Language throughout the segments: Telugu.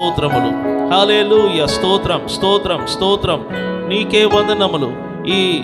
స్తోత్రములు. హాలేలుయ స్తోత్రం స్తోత్రం స్తోత్రం. నీకే వందనములు. ఈ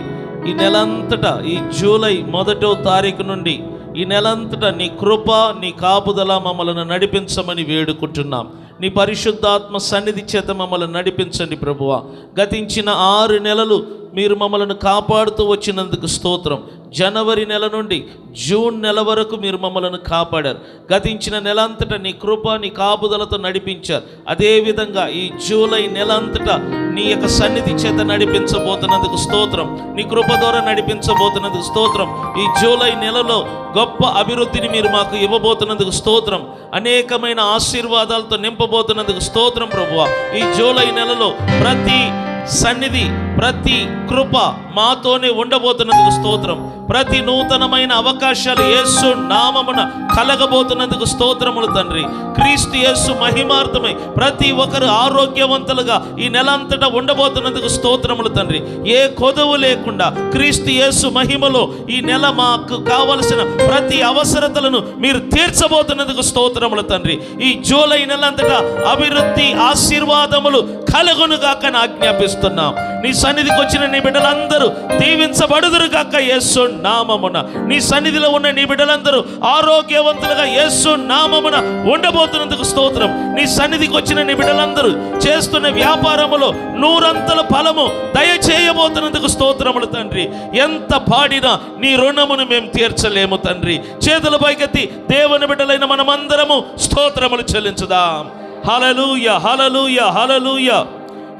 ఈ నెలంతటా ఈ జూలై మొదటో తారీఖు నుండి ఈ నెలంతటా నీ కృప నీ కాపుదల మమ్మలను నడిపించమని వేడుకుంటున్నాం. నీ పరిశుద్ధాత్మ సన్నిధి చేత మమ్మల్ని నడిపించండి ప్రభువ. గతించిన ఆరు నెలలు మీరు మమ్మలను కాపాడుతూ వచ్చినందుకు స్తోత్రం. జనవరి నెల నుండి జూన్ నెల వరకు మీరు మమ్మల్ని కాపాడారు. గతించిన నెల అంతటా నీ కృప నీ కాపుదలతో నడిపించారు. అదేవిధంగా ఈ జూలై నెల అంతటా నీ యొక్క సన్నిధి చేత నడిపించబోతున్నందుకు స్తోత్రం. నీ కృప ద్వారా నడిపించబోతున్నందుకు స్తోత్రం. ఈ జూలై నెలలో గొప్ప అభివృద్ధిని మీరు మాకు ఇవ్వబోతున్నందుకు స్తోత్రం. అనేకమైన ఆశీర్వాదాలతో నింపబోతున్నందుకు స్తోత్రం ప్రభువ. ఈ జూలై నెలలో ప్రతి సన్నిధి ప్రతి కృప మాతోనే ఉండబోతున్నందుకు స్తోత్రం. ప్రతి నూతనమైన అవకాశాలు యేసు నామమున కలగబోతున్నందుకు స్తోత్రములు తండ్రి. క్రీస్తు యేసు మహిమార్థమై ప్రతి ఒక్కరు ఆరోగ్యవంతులుగా ఈ నెల అంతటా ఉండబోతున్నందుకు స్తోత్రములు తండ్రి. ఏ కొదవు లేకుండా క్రీస్తు యేసు మహిమలో ఈ నెల మాకు కావలసిన ప్రతి అవసరతలను మీరు తీర్చబోతున్నందుకు స్తోత్రములు తండ్రి. ఈ జూలై నెల అంతటా అభివృద్ధి ఆశీర్వాదములు కలుగునుగాక ఆజ్ఞాపిస్తున్నాం. నీ సన్నిధికి వచ్చిన నీ బిడ్డలందరూ దీవించబడుదురు కాక యేసు నామమున. నీ సన్నిధిలో ఉన్న నీ బిడ్డలందరూ ఆరోగ్యవంతులుగా యేసు నామమున ఉండబోతున్నందుకు స్తోత్రం. నీ సన్నిధికి వచ్చిన నీ బిడ్డలందరూ చేస్తున్న వ్యాపారములో నూరంతల ఫలము దయచేయబోతున్నందుకు స్తోత్రములు తండ్రి. ఎంత పాడినా నీ రుణమును మేము తీర్చలేము తండ్రి. చేతుల పైకెత్తి దేవుని బిడ్డలైన మనమందరము స్తోత్రములు చెల్లించుదాం. హలలుయ హలలుయ హలలుయ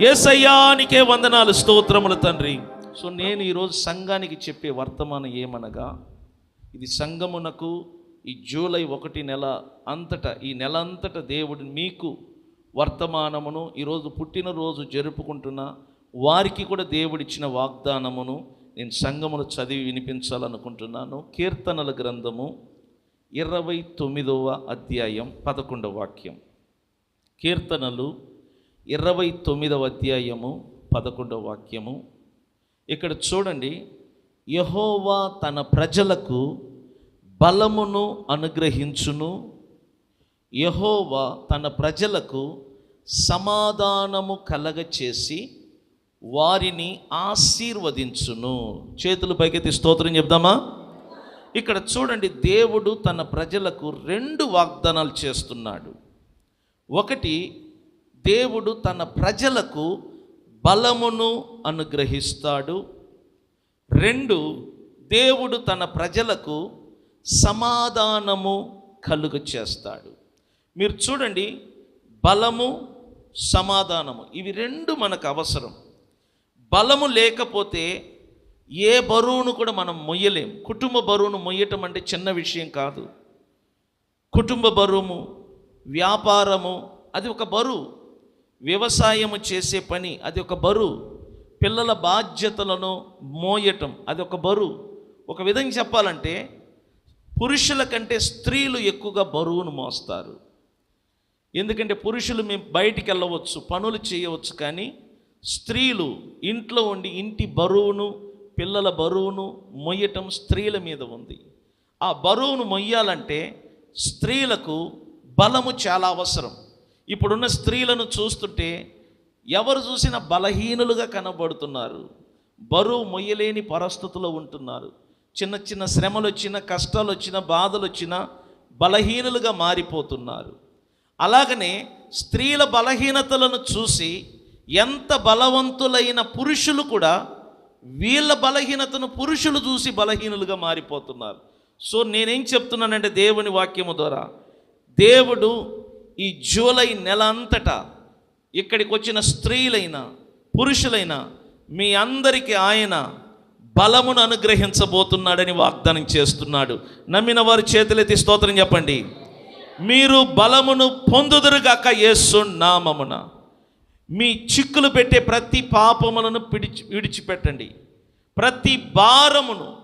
ఏసయ్యానికే వందనాలు స్తోత్రములు తండ్రి. సో నేను ఈరోజు సంఘానికి చెప్పే వర్తమానం ఏమనగా ఇది సంఘమునకు ఈ జూలై ఒకటి నెల అంతటా ఈ నెల అంతటా దేవుడు మీకు వర్తమానమును ఈరోజు పుట్టినరోజు జరుపుకుంటున్న వారికి కూడా దేవుడిచ్చిన వాగ్దానమును నేను సంఘమును చదివి వినిపించాలనుకుంటున్నాను. కీర్తనల గ్రంథము ఇరవై తొమ్మిదవ అధ్యాయం పదకొండవ వాక్యం. కీర్తనలు ఇరవై తొమ్మిదవ అధ్యాయము పదకొండవ వాక్యము. ఇక్కడ చూడండి యహోవా తన ప్రజలకు బలమును అనుగ్రహించును. యహోవా తన ప్రజలకు సమాధానము కలగచేసి వారిని ఆశీర్వదించును. చేతులు పైకెత్తి స్తోత్రం చెప్దామా? ఇక్కడ చూడండి దేవుడు తన ప్రజలకు రెండు వాగ్దానాలు చేస్తున్నాడు. ఒకటి దేవుడు తన ప్రజలకు బలమును అనుగ్రహిస్తాడు. రెండు దేవుడు తన ప్రజలకు సమాధానము కలుగ చేస్తాడు మీరు చూడండి బలము సమాధానము ఇవి రెండు మనకు అవసరం. బలము లేకపోతే ఏ బరువును కూడా మనం మొయ్యలేం. కుటుంబ బరువును మొయ్యటం అంటే చిన్న విషయం కాదు. కుటుంబ బరువు వ్యాపారము అది ఒక బరువు. వ్యవసాయము చేసే పని అది ఒక బరువు పిల్లల బాధ్యతలను మోయటం అది ఒక బరువు ఒక విధంగా చెప్పాలంటే పురుషుల కంటే స్త్రీలు ఎక్కువగా బరువును మోస్తారు. ఎందుకంటే పురుషులు మేము బయటికి వెళ్ళవచ్చు పనులు చేయవచ్చు కానీ స్త్రీలు ఇంట్లో ఉండి ఇంటి బరువును పిల్లల బరువును మొయ్యటం స్త్రీల మీద ఉంది. ఆ బరువును మొయ్యాలంటే స్త్రీలకు బలము చాలా అవసరం. ఇప్పుడున్న స్త్రీలను చూస్తుంటే ఎవరు చూసినా బలహీనులుగా కనబడుతున్నారు. బరువు మొయ్యలేని పరిస్థితుల్లో ఉంటున్నారు. చిన్న చిన్న శ్రమలు వచ్చిన కష్టాలు వచ్చిన బాధలు వచ్చినా బలహీనులుగా మారిపోతున్నారు. అలాగనే స్త్రీల బలహీనతలను చూసి ఎంత బలవంతులైన పురుషులు కూడా వీళ్ళ బలహీనతను పురుషులు చూసి బలహీనులుగా మారిపోతున్నారు. సో నేనేం చెప్తున్నానంటే దేవుని వాక్యము ద్వారా దేవుడు ఈ జూలై నెల అంతటా ఇక్కడికి వచ్చిన స్త్రీలైన పురుషులైన మీ అందరికీ ఆయన బలమును అనుగ్రహించబోతున్నాడని వాగ్దానం చేస్తున్నాడు. నమ్మిన వారి చేతులెత్తి స్తోత్రం చెప్పండి. మీరు బలమును పొందుదురుగాక యేసు నామమున. మీ చిక్కులు పెట్టే ప్రతి పాపములను పిడిచి విడిచిపెట్టండి. ప్రతి భారమును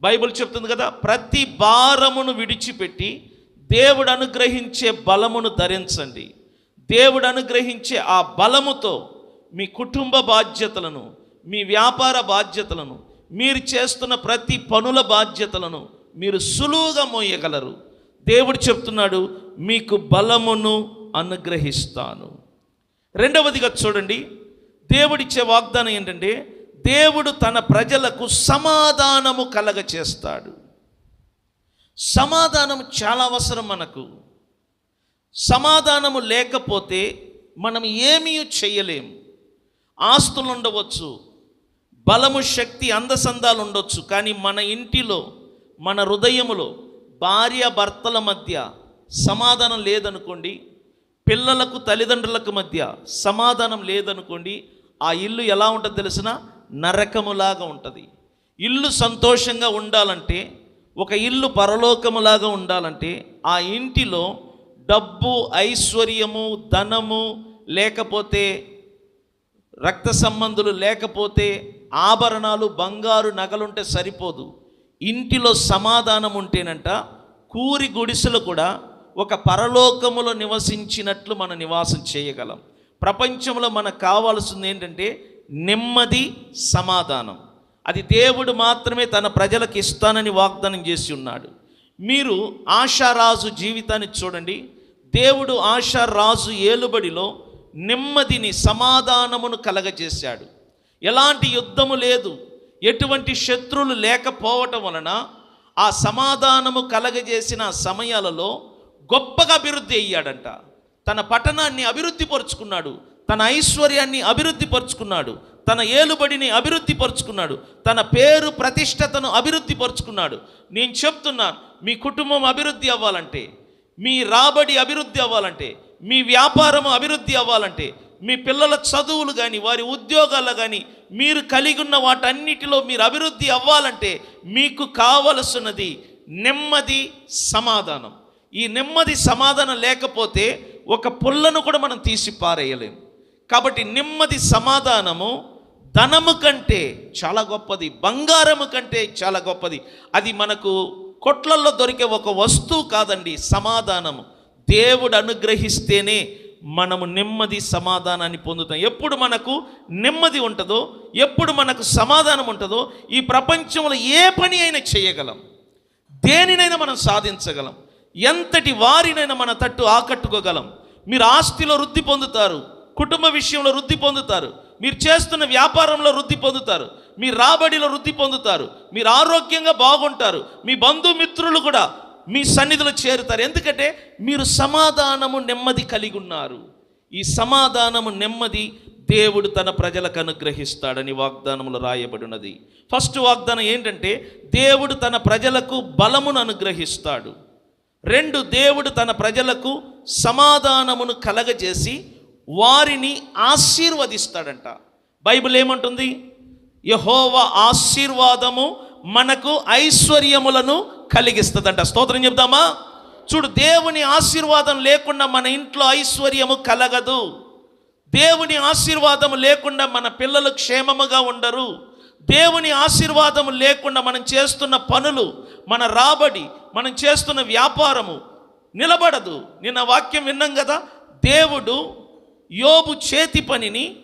బైబిల్ చెప్తుంది కదా ప్రతి భారమును విడిచిపెట్టి దేవుడు అనుగ్రహించే బలమును ధరించండి. దేవుడు అనుగ్రహించే ఆ బలముతో మీ కుటుంబ బాధ్యతలను మీ వ్యాపార బాధ్యతలను మీరు చేస్తున్న ప్రతి పనుల బాధ్యతలను మీరు సులువుగా మోయగలరు. దేవుడు చెప్తున్నాడు మీకు బలమును అనుగ్రహిస్తాను. రెండవదిగా చూడండి దేవుడిచ్చే వాగ్దానం ఏంటంటే దేవుడు తన ప్రజలకు సమాధానము కలగ చేస్తాడు సమాధానం చాలా అవసరం మనకు. సమాధానము లేకపోతే మనం ఏమీ చేయలేము ఆస్తులు ఉండవచ్చు బలము శక్తి అందసందాలు ఉండొచ్చు కానీ మన ఇంటిలో మన హృదయములో భార్య భర్తల మధ్య సమాధానం లేదనుకోండి పిల్లలకు తల్లిదండ్రులకు మధ్య సమాధానం లేదనుకోండి ఆ ఇల్లు ఎలా ఉంటుంది తెలిసిన? నరకములాగా ఉంటుంది. ఇల్లు సంతోషంగా ఉండాలంటే ఒక ఇల్లు పరలోకములాగా ఉండాలంటే ఆ ఇంటిలో డబ్బు ఐశ్వర్యము ధనము లేకపోతే రక్త సంబంధులు లేకపోతే ఆభరణాలు బంగారు నగలుంటే సరిపోదు. ఇంటిలో సమాధానం ఉంటేనంట కూరి గుడిసెలు కూడా ఒక పరలోకములో నివసించినట్లు మనం నివాసం చేయగలం. ప్రపంచంలో మనకు కావాల్సింది ఏంటంటే నెమ్మది సమాధానం. అది దేవుడు మాత్రమే తన ప్రజలకు ఇస్తానని వాగ్దానం చేసి ఉన్నాడు. మీరు ఆశారాజు జీవితాన్ని చూడండి. దేవుడు ఆశారాజు ఏలుబడిలో నెమ్మదిని సమాధానమును కలగజేశాడు. ఎలాంటి యుద్ధము లేదు. ఎటువంటి శత్రువులు లేకపోవటం వలన ఆ సమాధానము కలగజేసిన సమయాలలో గొప్పగా అభివృద్ధి అయ్యాడంట. తన పట్టణాన్ని అభివృద్ధి పరుచుకున్నాడు. తన ఐశ్వర్యాన్ని అభివృద్ధి పరుచుకున్నాడు. తన ఏలుబడిని అభివృద్ధి పరుచుకున్నాడు. తన పేరు ప్రతిష్టతను అభివృద్ధి పరుచుకున్నాడు. నేను చెప్తున్నాను మీ కుటుంబం అభివృద్ధి అవ్వాలంటే మీ రాబడి అభివృద్ధి అవ్వాలంటే మీ వ్యాపారం అభివృద్ధి అవ్వాలంటే మీ పిల్లల చదువులు కానీ వారి ఉద్యోగాలు కానీ మీరు కలిగి ఉన్న వాటన్నిటిలో మీరు అభివృద్ధి అవ్వాలంటే మీకు కావలసినది నెమ్మది సమాధానం. ఈ నెమ్మది సమాధానం లేకపోతే ఒక పుల్లను కూడా మనం తీసి పారేయలేము కాబట్టి నెమ్మది సమాధానము ధనము కంటే చాలా గొప్పది బంగారము కంటే చాలా గొప్పది. అది మనకు కొట్లల్లో దొరికే ఒక వస్తువు కాదండి సమాధానము. దేవుడు అనుగ్రహిస్తేనే మనము నెమ్మది సమాధానాన్ని పొందుతాం. ఎప్పుడు మనకు నెమ్మది ఉంటుందో ఎప్పుడు మనకు సమాధానం ఉంటుందో ఈ ప్రపంచంలో ఏ పని అయినా చేయగలం. దేనినైనా మనం సాధించగలం. ఎంతటి వారినైనా మన తట్టు ఆకట్టుకోగలం. మీరు ఆస్తిలో వృద్ధి పొందుతారు కుటుంబ విషయంలో వృద్ధి పొందుతారు. మీరు చేస్తున్న వ్యాపారంలో వృద్ధి పొందుతారు. మీ రాబడిలో వృద్ధి పొందుతారు. మీరు ఆరోగ్యంగా బాగుంటారు. మీ బంధుమిత్రులు కూడా మీ సన్నిధిలో చేరుతారు. ఎందుకంటే మీరు సమాధానము నెమ్మది కలిగి ఉన్నారు. ఈ సమాధానము నెమ్మది దేవుడు తన ప్రజలకు అనుగ్రహిస్తాడని వాగ్దానములు రాయబడినది. ఫస్ట్ వాగ్దానం ఏంటంటే దేవుడు తన ప్రజలకు బలమును అనుగ్రహిస్తాడు. రెండు దేవుడు తన ప్రజలకు సమాధానమును కలగజేసి వారిని ఆశీర్వదిస్తాడంట. బైబిల్ ఏమంటుంది? యహోవ ఆశీర్వాదము మనకు ఐశ్వర్యములను కలిగిస్తుందంట. స్తోత్రం చెప్దామా? చూడు దేవుని ఆశీర్వాదం లేకుండా మన ఇంట్లో ఐశ్వర్యము కలగదు. దేవుని ఆశీర్వాదం లేకుండా మన పిల్లలు క్షేమముగా ఉండరు. దేవుని ఆశీర్వాదం లేకుండా మనం చేస్తున్న పనులు మన రాబడి మనం చేస్తున్న వ్యాపారము నిలబడదు. నిన్న వాక్యం విన్నాం కదా? దేవుడు యోబు చేతి పనిని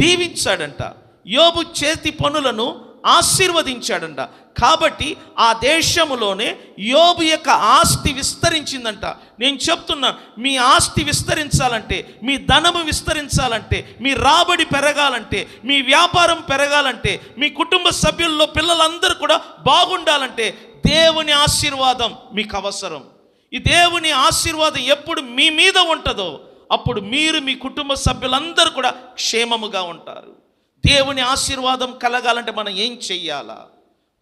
దీవించాడంట. యోబు చేతి పనులను ఆశీర్వదించాడంట. కాబట్టి ఆ దేశములోనే యోబు యొక్క ఆస్తి విస్తరించిందంట. నేను చెప్తున్నా మీ ఆస్తి విస్తరించాలంటే మీ ధనము విస్తరించాలంటే మీ రాబడి పెరగాలంటే మీ వ్యాపారం పెరగాలంటే మీ కుటుంబ సభ్యుల్లో పిల్లలందరూ కూడా బాగుండాలంటే దేవుని ఆశీర్వాదం మీకు అవసరం. ఈ దేవుని ఆశీర్వాదం ఎప్పుడు మీ మీద ఉంటుందో అప్పుడు మీరు మీ కుటుంబ సభ్యులందరూ కూడా క్షేమముగా ఉంటారు. దేవుని ఆశీర్వాదం కలగాలంటే మనం ఏం చెయ్యాలా?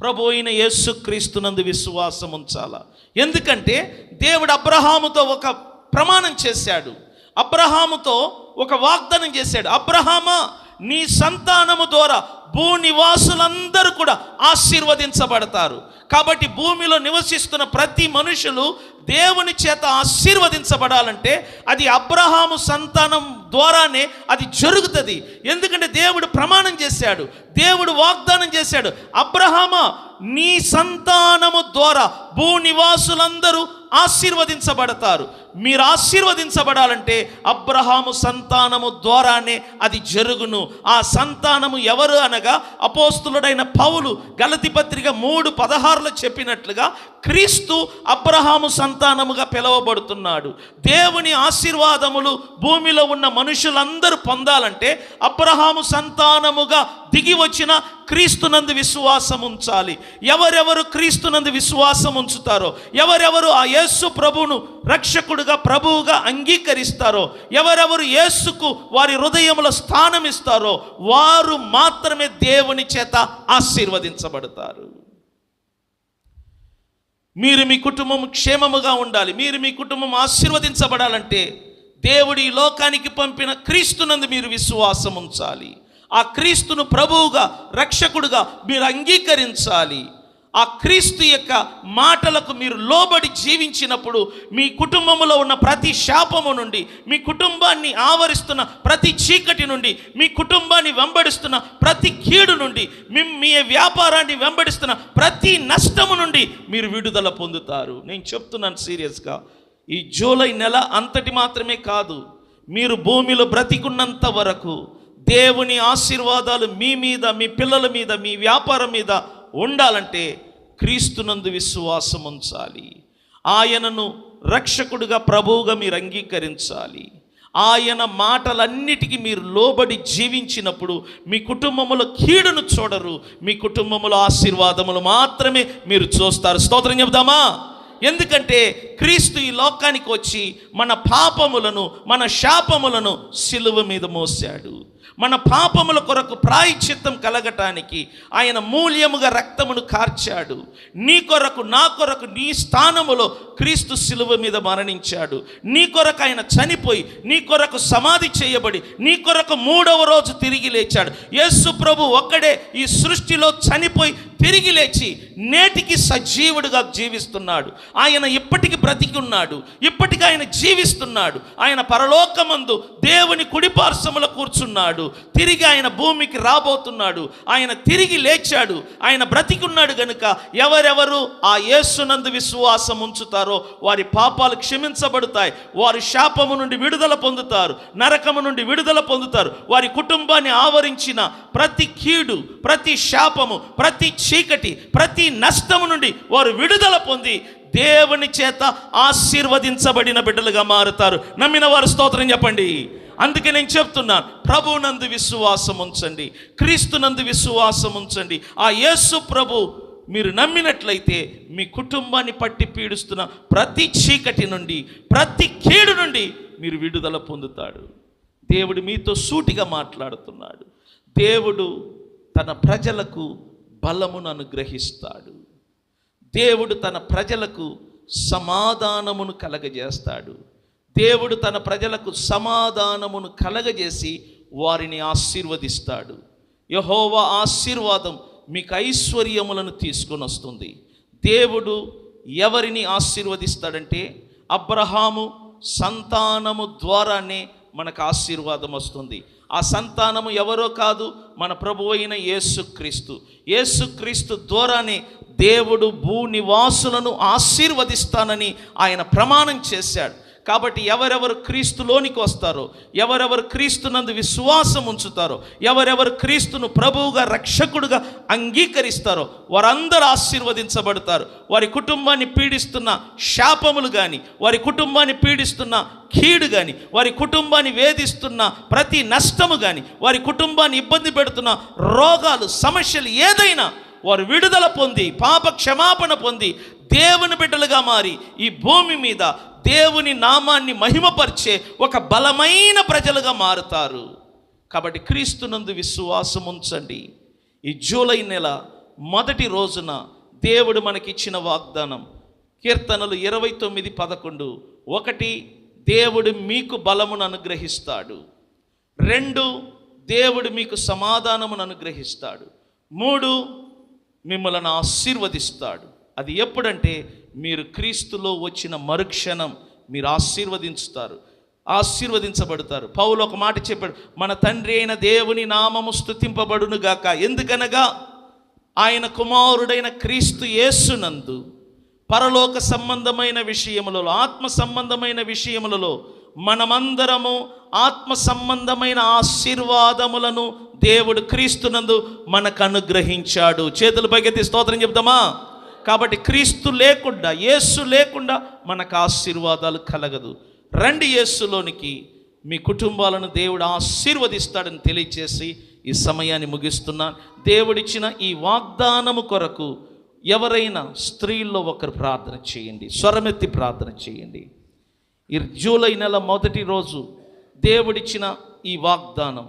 ప్రభు అయిన యేసుక్రీస్తునందు విశ్వాసం ఉంచాలా? ఎందుకంటే దేవుడు అబ్రహాముతో ఒక ప్రమాణం చేశాడు. అబ్రహాముతో ఒక వాగ్దానం చేశాడు. అబ్రహామా నీ సంతానము ద్వారా భూ నివాసులందరూ కూడా ఆశీర్వదించబడతారు. కాబట్టి భూమిలో నివసిస్తున్న ప్రతి మనుషులు దేవుని చేత ఆశీర్వదించబడాలంటే అది అబ్రహాము సంతానం ద్వారానే అది జరుగుతుంది. ఎందుకంటే దేవుడు ప్రమాణం చేశాడు. దేవుడు వాగ్దానం చేశాడు. అబ్రహామ నీ సంతానము ద్వారా భూ నివాసులందరూ ఆశీర్వదించబడతారు. మీరు ఆశీర్వదించబడాలంటే అబ్రహాము సంతానము ద్వారానే అది జరుగును. ఆ సంతానము ఎవరు అనగా ఎలాగనగా అపోస్తులుడైన పౌలు గలతి పత్రిక మూడు పదహారులో చెప్పినట్లుగా క్రీస్తు అబ్రహాము సంతానముగా పిలువబడుతున్నాడు. దేవుని ఆశీర్వాదములు భూమిలో ఉన్న మనుషులందరూ పొందాలంటే అబ్రహాము సంతానముగా దిగి వచ్చిన క్రీస్తునందు విశ్వాసం ఉంచాలి. ఎవరెవరు క్రీస్తునందు విశ్వాసం ఉంచుతారో ఎవరెవరు ఆ యేసు ప్రభువును రక్షకుడుగా ప్రభువుగా అంగీకరిస్తారో ఎవరెవరు యేసుకు వారి హృదయంలో స్థానం ఇస్తారో వారు మాత్రమే దేవుని చేత ఆశీర్వదించబడతారు. మీరు మీ కుటుంబం క్షేమముగా ఉండాలి. మీరు మీ కుటుంబం ఆశీర్వదించబడాలంటే దేవుడి లోకానికి పంపిన క్రీస్తునందు మీరు విశ్వాసం ఉంచాలి. ఆ క్రీస్తును ప్రభువుగా రక్షకుడుగా మీరు అంగీకరించాలి. ఆ క్రీస్తు యొక్క మాటలకు మీరు లోబడి జీవించినప్పుడు మీ కుటుంబంలో ఉన్న ప్రతి శాపము నుండి మీ కుటుంబాన్ని ఆవరిస్తున్న ప్రతి చీకటి నుండి మీ కుటుంబాన్ని వెంబడిస్తున్న ప్రతి కీడు నుండి మీ మీ వ్యాపారాన్ని వెంబడిస్తున్న ప్రతి నష్టము నుండి మీరు విడుదల పొందుతారు. నేను చెప్తున్నాను సీరియస్గా. ఈ జూలై నెల అంతటి మాత్రమే కాదు. మీరు భూమిలో బ్రతికున్నంత వరకు దేవుని ఆశీర్వాదాలు మీ మీద మీ పిల్లల మీద మీ వ్యాపారం మీద ఉండాలంటే క్రీస్తునందు విశ్వాసం ఉంచాలి ఆయనను రక్షకుడుగా ప్రభువుగా మీరు అంగీకరించాలి. ఆయన మాటలన్నిటికీ మీరు లోబడి జీవించినప్పుడు మీ కుటుంబములో కీడును చూడరు. మీ కుటుంబములో ఆశీర్వాదములు మాత్రమే మీరు చూస్తారు. స్తోత్రం చెబుదామా? ఎందుకంటే క్రీస్తు ఈ లోకానికి వచ్చి మన పాపములను మన శాపములను సిలువ మీద మోసాడు మన పాపముల కొరకు ప్రాయచిత్తం కలగటానికి ఆయన మూల్యముగా రక్తమును కార్చాడు. నీ కొరకు నా కొరకు నీ స్థానములో క్రీస్తు శిలువ మీద మరణించాడు. నీ కొరకు ఆయన చనిపోయి నీ కొరకు సమాధి చేయబడి నీ కొరకు మూడవ రోజు తిరిగి లేచాడు. యేసు ప్రభు ఒక్కడే ఈ సృష్టిలో చనిపోయి తిరిగి లేచి నేటికి సజీవుడిగా జీవిస్తున్నాడు. ఆయన ఇప్పటికి బ్రతికి ఉన్నాడు ఇప్పటికి ఆయన జీవిస్తున్నాడు. ఆయన పరలోకమందు దేవుని కుడిపార్శ్వములో కూర్చున్నాడు. తిరిగి ఆయన భూమికి రాబోతున్నాడు. ఆయన తిరిగి లేచాడు. ఆయన బ్రతికున్నాడు గనుక ఎవరెవరు ఆ యేసునందు విశ్వాసం ఉంచుతారో వారి పాపాలు క్షమించబడతాయి. వారి శాపము నుండి విడుదల పొందుతారు. నరకము నుండి విడుదల పొందుతారు. వారి కుటుంబాన్ని ఆవరించిన ప్రతి కీడు ప్రతి శాపము ప్రతి చీకటి ప్రతి నష్టము నుండి వారు విడుదల పొంది దేవుని చేత ఆశీర్వదించబడిన బిడ్డలుగా మారుతారు. నమ్మిన వారు స్తోత్రం చెప్పండి. అందుకే నేను చెప్తున్నాను ప్రభునందు విశ్వాసం ఉంచండి. క్రీస్తునందు విశ్వాసం ఉంచండి. ఆ యేసు ప్రభు మీరు నమ్మినట్లయితే మీ కుటుంబాన్ని పట్టి పీడిస్తున్న ప్రతి చీకటి నుండి ప్రతి కీడు నుండి మీరు విడుదల పొందుతాడు. దేవుడు మీతో సూటిగా మాట్లాడుతున్నాడు. దేవుడు తన ప్రజలకు బలమును అనుగ్రహిస్తాడు. దేవుడు తన ప్రజలకు సమాధానమును కలగజేస్తాడు. దేవుడు తన ప్రజలకు సమాధానమును కలగజేసి వారిని ఆశీర్వదిస్తాడు. యహోవ ఆశీర్వాదం మీకు ఐశ్వర్యములను తీసుకొని వస్తుంది దేవుడు ఎవరిని ఆశీర్వదిస్తాడంటే అబ్రహాము సంతానము ద్వారానే మనకు ఆశీర్వాదం వస్తుంది. ఆ సంతానము ఎవరో కాదు మన ప్రభు అయిన యేసుక్రీస్తు యేసుక్రీస్తు ద్వారానే దేవుడు భూనివాసులను ఆశీర్వదిస్తానని ఆయన ప్రమాణం చేశాడు. కాబట్టి ఎవరెవరు క్రీస్తులోనికి వస్తారో ఎవరెవరు క్రీస్తునందు విశ్వాసం ఉంచుతారో ఎవరెవరు క్రీస్తును ప్రభువుగా రక్షకుడుగా అంగీకరిస్తారో వారందరూ ఆశీర్వదించబడతారు. వారి కుటుంబాన్ని పీడిస్తున్న శాపములు కానీ వారి కుటుంబాన్ని పీడిస్తున్న కీడు కానీ వారి కుటుంబాన్ని వేధిస్తున్న ప్రతి నష్టము కానీ వారి కుటుంబాన్ని ఇబ్బంది పెడుతున్న రోగాలు సమస్యలు ఏదైనా వారు విడుదల పొంది పాప క్షమాపణ పొంది దేవుని బిడ్డలుగా మారి ఈ భూమి మీద దేవుని నామాన్ని మహిమపరిచే ఒక బలమైన ప్రజలుగా మారుతారు. కాబట్టి క్రీస్తునందు విశ్వాసం ఉంచండి ఈ జూలై నెల మొదటి రోజున దేవుడు మనకిచ్చిన వాగ్దానం కీర్తనలు ఇరవై తొమ్మిది పదకొండు. ఒకటి దేవుడు మీకు బలమును అనుగ్రహిస్తాడు. రెండు దేవుడు మీకు సమాధానమును అనుగ్రహిస్తాడు. మూడు మిమ్మల్ని ఆశీర్వదిస్తాడు. అది ఎప్పుడంటే మీరు క్రీస్తులో వచ్చిన మరుక్షణం మీరు ఆశీర్వదించుతారు ఆశీర్వదించబడతారు. పౌలు ఒక మాట చెప్పాడు మన తండ్రి అయిన దేవుని నామము స్తుతింపబడును గాక ఎందుకనగా ఆయన కుమారుడైన క్రీస్తు యేసునందు పరలోక సంబంధమైన విషయములలో ఆత్మ సంబంధమైన విషయములలో మనమందరము ఆత్మ సంబంధమైన ఆశీర్వాదములను దేవుడు క్రీస్తునందు మనకు అనుగ్రహించాడు. చేతులు పైకెత్తి స్తోత్రం చెప్తామా? కాబట్టి క్రీస్తు లేకుండా యేసు లేకుండా మనకు ఆశీర్వాదాలు కలగదు. రండి యేసులోనికి మీ కుటుంబాలను దేవుడు ఆశీర్వదిస్తాడని తెలియచేసి ఈ సమయాన్ని ముగిస్తున్నాను దేవుడిచ్చిన ఈ వాగ్దానము కొరకు ఎవరైనా స్త్రీల్లో ఒకరు ప్రార్థన చేయండి స్వరమెత్తి ప్రార్థన చేయండి. ఈ జూలై నెల మొదటి రోజు దేవుడిచ్చిన ఈ వాగ్దానం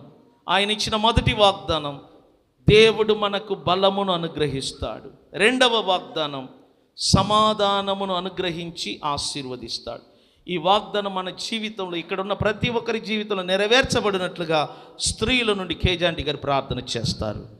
ఆయన ఇచ్చిన మొదటి వాగ్దానం దేవుడు మనకు బలమును అనుగ్రహిస్తాడు. రెండవ వాగ్దానం సమాధానమును అనుగ్రహించి ఆశీర్వదిస్తాడు. ఈ వాగ్దానం మన జీవితంలో ఇక్కడ ఉన్న ప్రతి ఒక్కరి జీవితంలో నెరవేర్చబడినట్లుగా స్త్రీల నుండి కేజాంటి గారు ప్రార్థన చేస్తారు.